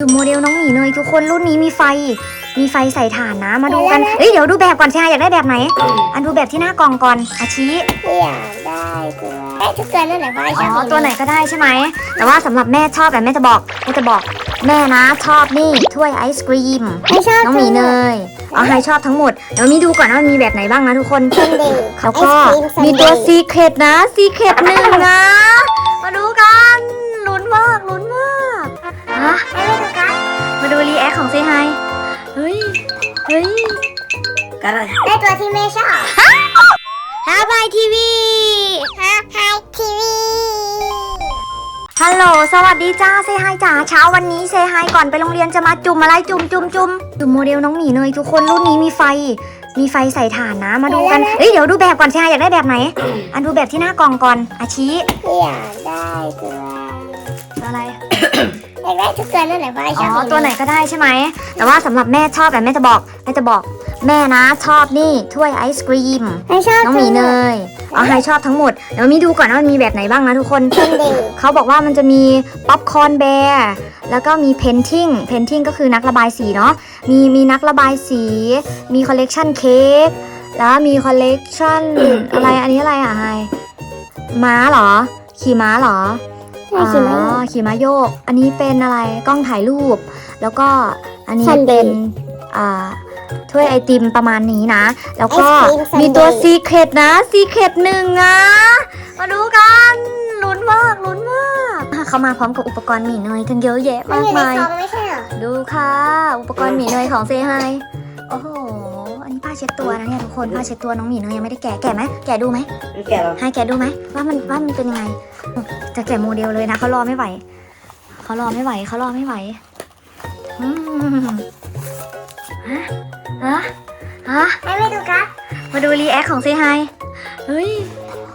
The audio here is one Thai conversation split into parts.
คือโมเดลน้องหมีเนยทุกคนรุ่นนี้มีไฟ มีไฟใส่ถ่านนะมาดูกันเอ้ยเดี๋ยวดูแบบก่อนใช่อยากได้แบบไหน อันดูแบบที่หน้ากล่องก่อนอาชีอยากได้ตัวได้ทุกตัวนั่นแหละเพราะไอ้ชอ๋อบอตัวไหนก็ได้ใช่ไหมแต่ว่าสำหรับแม่ชอบแบบแม่จะบอกแม่จะบอก แม่นะชอบนี่ถ้วยไอศกรีมไม่ชอบน้องหมีเนยเอาให้ชอบทั้งหมดเดี๋ยวมีดูก่อนว่ามันมีแบบไหนบ้างนะทุกคนเซนเดย์แล้วก็มีตัวซีเครตนะซีเครตหนึ่งนะ อะไม่ไม่ดูกันมาดูรีแอคของเซฮายเฮ้ย เฮ้ยกันอะไรได้ตัวที่ไม่ชอบฮาบายทีวีฮะไฮทีวีฮัลโหล สวัสดีจ้า เซฮายจ๋า เช้าวันนี้เซฮายก่อนไปโรงเรียนจะมาจุ่มอะไรจุ่มจุ่มจุ่มจุ่มโมเดลน้องหมีเนยทุกคนรุ่นนี้มีไฟ มีไฟใส่ถ่านนะ มาดูกันเอ้ย เดี๋ยวดูแบบก่อนเซฮายอยากได้แบบไหน อันดูแบบที่หน้ากล่องก่อนอาชีอยากได้ตัวอะไร อยากได้ทุกตัวนั่นแหละเพราะไอ้ชอ๋ออบตัวไหนก็ได้ใช่ไหม แต่ว่าสำหรับแม่ชอบแบบแม่จะบอกแม่จะบอก แม่นะชอบนี่ถ้วยไอศกรีมไม่ชอบน้องหมีเนยเอาให้ชอบทั้งหมดเดี๋ยวมีดูก่อนว่ามันมีแบบไหนบ้างนะทุกคนเซนเดย์เขาบอกว่ามันจะมีป๊อปคอร์นแบร์แล้วก็มีเพนทิงเพนทิงก็คือนักระบายสีเนาะมีมีนักระบายสี มีคอลเลกชันเค้กแล้วมีคอลเลกชัน อะไรอันนี้อะไรอะไฮม้าเหรอ ขี่ม้าเหรอไม่ใช่ไหม อ๋อขี่ม้าโยก อันนี้เป็นอะไรกล้องถ่ายรูป แล้วก็อันนี้ Sunday เป็นอ่าถ้วยไอติมประมาณนี้นะ แล้วก็ไอศกรีม Sunday มีตัวซีเครตนะซีเครตหนึ่งอะมาดูกันลุ้นมากลุ้นมากเขามาพร้อมกับอุปกรณ์หมีเนยทั้งเยอะแยะมันมากอยู่ในมายซองไม่ใช่เหรอดูค่ะ อุปกรณ์หมีเนยของเซฮายโอ้โหอันนี้ ผ้าเช็ดตัวนะเนี่ยทุกคนผ้าเช็ดตัวน้องหมีเนยยังไม่ได้แกะแกะไหมแกะดูไหมมันแกะเราให้แกะดูไหมว่ามันว่ามันเป็นยังไง จะแกะโมเดลเลยนะเขารอไม่ไหวเขารอไม่ไหวเขารอไม่ไหวอืมฮะฮะฮะไม่ไม่ดูกันมาดูรีแอคของเซฮายเฮ้ย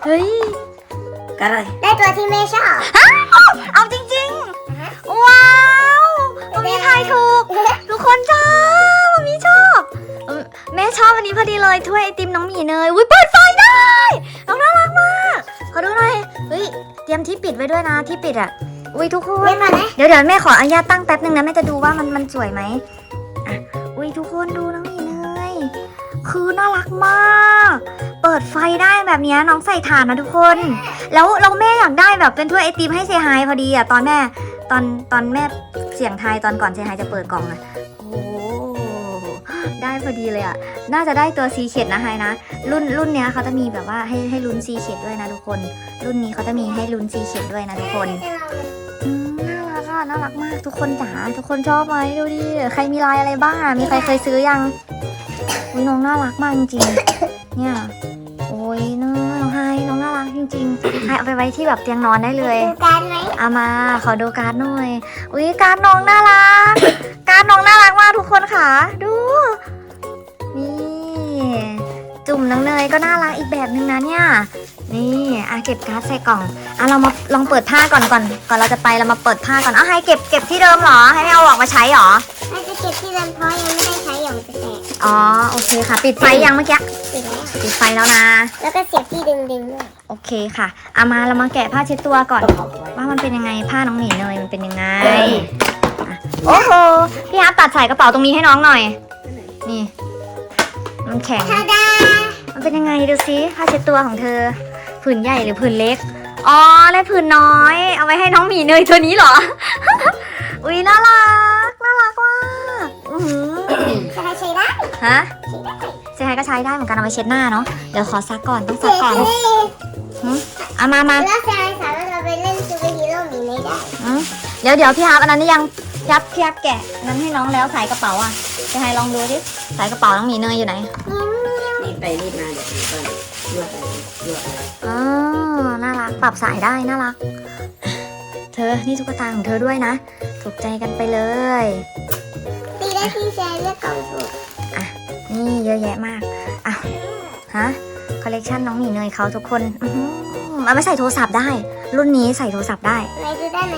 เฮ้ยกันอะไรได้ตัวที่ไม่ชอบเอาจริงๆ ว้าวมันมีทายถูก ทุกคนจ้า ชอบอันนี้พอดีเลยถ้วยไอติมน้องหมีเนยอุ้ยเปิดไฟได้น้องน่ารักมากขอดูหน่อยเฮ้ยเตรียมที่ปิดไว้ด้วยนะที่ปิดอะอุ้ยทุกคนไม่มานะเดี๋ยวเดี๋ยวแม่ขออนุญาตตั้งแป๊บนึงนะแม่จะดูว่ามันมันสวยไหมอะอุ้ยทุกคนดูน้องหมีเนยคือน่ารักมาก เปิดไฟได้แบบเนี้ยน้องใส่ถ่านนะทุกคน แล้วเราแม่อยากได้แบบเป็นถ้วยไอติมให้เซฮายพอดีอะตอนแม่ตอนตอนแม่เสียงทายตอนก่อนเซฮายจะเปิดกล่องอะโอ้ ได้พอดีเลยอะ น่าจะได้ตัวซีเข็ดนะไฮนะ รุ่นรุ่นเนี้ยเขาจะมีแบบว่าให้ให้ลุ้นซีเข็ดด้วยนะทุกคน รุ่นนี้เขาจะมีให้ลุ้นซีเข็ดด้วยนะทุกคนอืมน่ารักอะน่ารักมากทุกคนจ๋าทุกคนชอบไหมดูดิ ใครมีลายอะไรบ้างอะ มีใครเคยซื้อยังอุ๊ยน้องน่ารักมากจริงๆเนี่ย รักจริงๆไฮเอาไปไว้ที่แบบเตียงนอนได้เลย ดูกันไหมเอามาขอดูการ์ดหน่อย อุ้ยการ์ดน้องน่ารัก การ์ดน้องน่ารักมากทุกคนค่ะ ดู นี่ จุ่มน้องเนยก็น่ารักอีกแบบนึงนะเนี่ย นี่อะเก็บการ์ดใส่กล่องอะเรามาลองเปิดผ้าก่อนก่อนก่อนเราจะไปเรามาเปิดผ้าก่อนอะให้เก็บเก็บที่เดิมเหรอ ให้ไม่เอาออกมาใช้เหรอน่าจะเก็บที่เดิมเพราะยังไม่ได้ใช้ อย่างจะแตกอ๋อ โอเคค่ะ ปิดไฟยังเมื่อกี้ ปิดแล้ว ปิดไฟแล้วนะ แล้วก็เสียบที่ดึงดึงๆด้วยโอเคค่ะเอามาเรามาแกะผ้าเช็ดตัวก่อนต้องเผาไว้ว่ามันเป็นยังไง ผ้าน้องหมีเนยมันเป็นยังไงอะโอ้โห พี่ฮาร์ตตัดใส่กระเป๋าตรงนี้ให้น้องหน่อย นี่ มันแข็ง ทาดามันเป็นยังไงดูซิผ้าเช็ดตัวของเธอผืนใหญ่หรือผืนเล็ก อ๋อและผืนน้อย เอาไว้ให้น้องหมีเนยตัวนี้เหรอ อุ้ยน่ารัก ฮะใช้ได้เซฮายก็ใช้ได้เหมือนกันเอาไว้เช็ดหน้าเนาะ เดี๋ยวขอซักก่อนต้องซัเสีกยก่อนเลยเอามามาแล้วแซนสามารถเราไปเล่นซูเปอร์ฮีโร่หมีไม่ได้อืมเดี๋ยวเดี๋ยวพี่ฮาร์ปอันนั้นยังยับพี่ฮับแกะอันนั้นให้น้องแล้วสายกระเป๋าอะจะให้ลองดูดิสายกระเป๋าน้องหมีเนยอยู่ไหน รีบไปรีบมาเดี๋ยวผมก็นวดไปนวดไปอ๋อ น่ารัก ปรับสายได้ น่ารัก เธอ นี่ตุ๊กตาของเธอด้วยนะ ถูกใจกันไปเลย ตีได้ที่แชร์เลือกกล่องถูก นี่เยอะแยะมาก อะ ฮะ คอลเลกชันน้องหมีเนยเขาทุกคนอื้อหือเอาไปใส่โทรศัพท์ได้ รุ่นนี้ใส่โทรศัพท์ได้ ไหนดูได้ไหม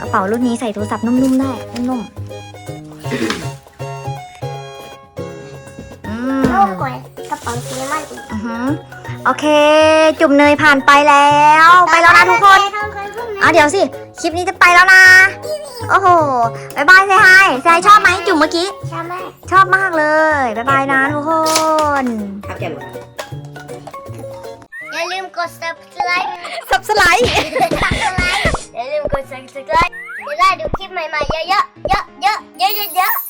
กระเป๋ารุ่นนี้ใส่โทรศัพท์นุ่มๆได้ นุ่มๆอืมโล่งกว่ากระป๋องซีนมันอีกอือหือโอเค จุ่มเนยผ่านไปแล้ว ไปแล้วนะทุกคนทำคนพวกนั้นอะเดี๋ยวสิ คลิปนี้จะไปแล้วนะพี่โอ้โหบายบายเซฮายเซฮายชอบไหมจุ่มเมื่อกี้ ชอบมากชอบมากเลยบายบายนะทุกคน ครับแกหมดอย่าลืมกด subscribe สับสไลด์ อย่าลืมกด subscribe จะได้ดูคลิปใหม่ๆเยอะๆเยอะๆเยอะๆเยอะๆ